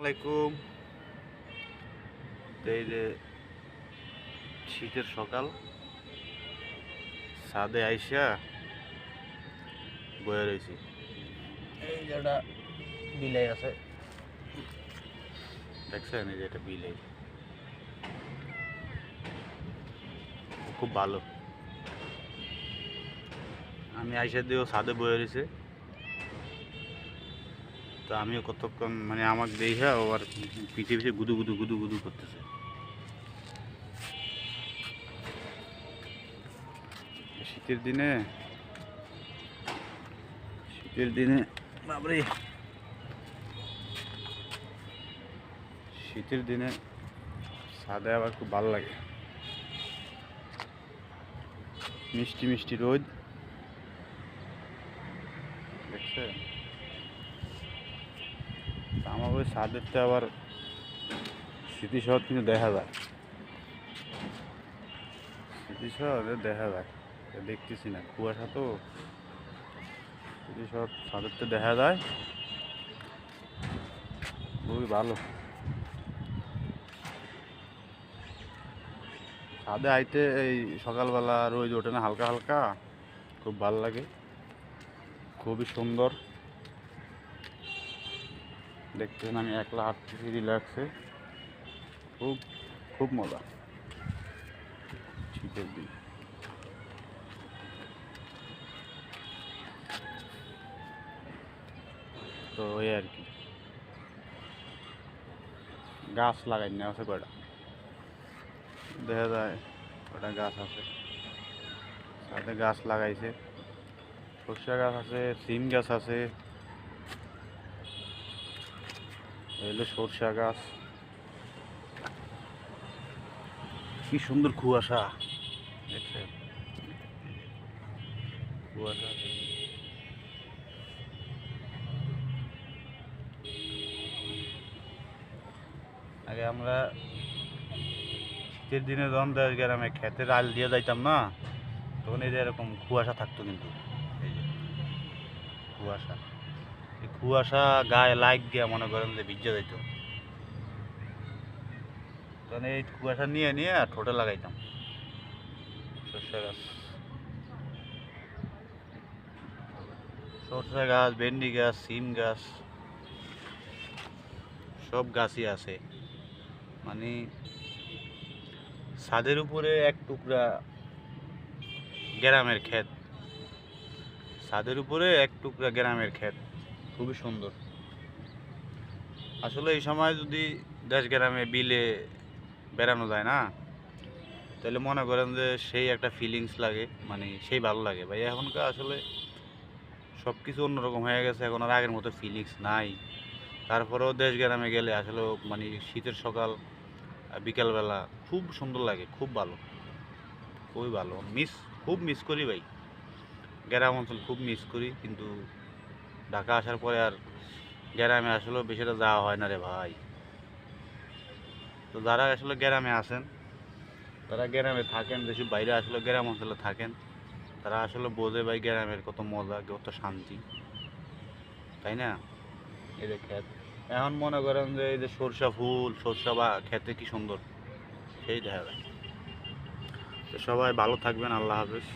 আলাইকুম এই যে শীতের সকাল ছাদে আইসা বয়ে রয়েছি এই যে একটা বিলাই আছে। দেখছেন এই যে এটা বিলাই? খুব ভালো। আমি আইসা দিয়েও ছাদে বয়ে রয়েছে তো আমিও কতক্ষণ মানে আমাকে দেখে ও আর পিছিয়ে পিছিয়ে গুদু গুদু গুদু গুদু করতেছে। শীতের দিনে শীতের দিনে বাবরে শীতের দিনে সাদা আবার খুব ভালো লাগে। মিষ্টি মিষ্টি রোদ। দেখছে? আমার ওই ছাদেরটা আবার স্মৃতিশহর কিন্তু দেখা যায়। স্মৃতিশহরে দেখা যায়। দেখতেছি না, কুয়াশা তো। স্মৃতিশহর ছাদেরটা দেখা যায়। খুবই ভালো। ছাদে আইতে এই সকালবেলা রোজ ওঠে না, হালকা হালকা। খুব ভালো লাগে। খুবই সুন্দর। দেখতেছেন আমি একলা হাঁটতেছি রিল্যাক্সে খুব খুব মজা। শীতের দিন। তো এই আর কি। গাছ লাগাই না আছে কয়টা? দেখা যায়, কয়টা গাছ আছে। সাথে গাছ লাগাইছে। সর্ষা গাছ আছে, সিম গাছ আছে। এলো সরষা গাছ। কি সুন্দর কুয়াশা। দেখছেন? কুয়াশা। আগে আমরা শীতের দিনে যখন গ্রামে খেতে আল দিয়ে যাইতাম না, তখন এই যে এরকম কুয়াশা থাকতো কিন্তু। এই যে কুয়াশা। কুয়াশা গায়ে লাইক দিয়ে মনে করেন যে ভিজে যাইতো। তখন এই কুয়াশা নিয়ে নিয়ে আর ঠোঁটে লাগাইতাম। সর্ষে গাছ। সর্ষে গাছ, ভেন্ডি গাছ, সিম গাছ, সব গাছই আছে। মানে ছাদের উপরে এক টুকরা গ্রামের ক্ষেত। ছাদের উপরে এক টুকরা গ্রামের ক্ষেত। খুবই সুন্দর। আসলে এই সময় যদি দেশ গ্রামে বিলে বেড়ানো যায় না, তাহলে মনে করেন যে সেই একটা ফিলিংস লাগে মানে সেই ভালো লাগে। ভাই, এখনকার আসলে সব কিছু অন্যরকম হয়ে গেছে, এখন আর আগের মতো ফিলিংস নাই। তারপরেও দেশ গ্রামে গেলে আসলে মানে শীতের সকাল বিকালবেলা খুব সুন্দর লাগে, খুব ভালো। খুবই ভালো। মিস খুব মিস করি ভাই। গ্রাম অঞ্চল খুব মিস করি, কিন্তু ঢাকা আসার পরে আর গ্রামে আসলে বেশিটা যাওয়া হয় না রে ভাই। তো যারা আসলে গ্রামে আসেন তারা গ্রামে থাকেন, বেশি বাইরে আসলে গ্রাম অঞ্চলে থাকেন, তারা আসলে বোঝে ভাই গ্রামের কত মজা, কত শান্তি। তাই না? এই যে ক্ষেত। এখন মনে করেন যে এই যে সরষা ফুল, সরষা বা খেতে কি সুন্দর, সেই দেখা যায়। তো সবাই ভালো থাকবেন, আল্লাহ হাফেজ।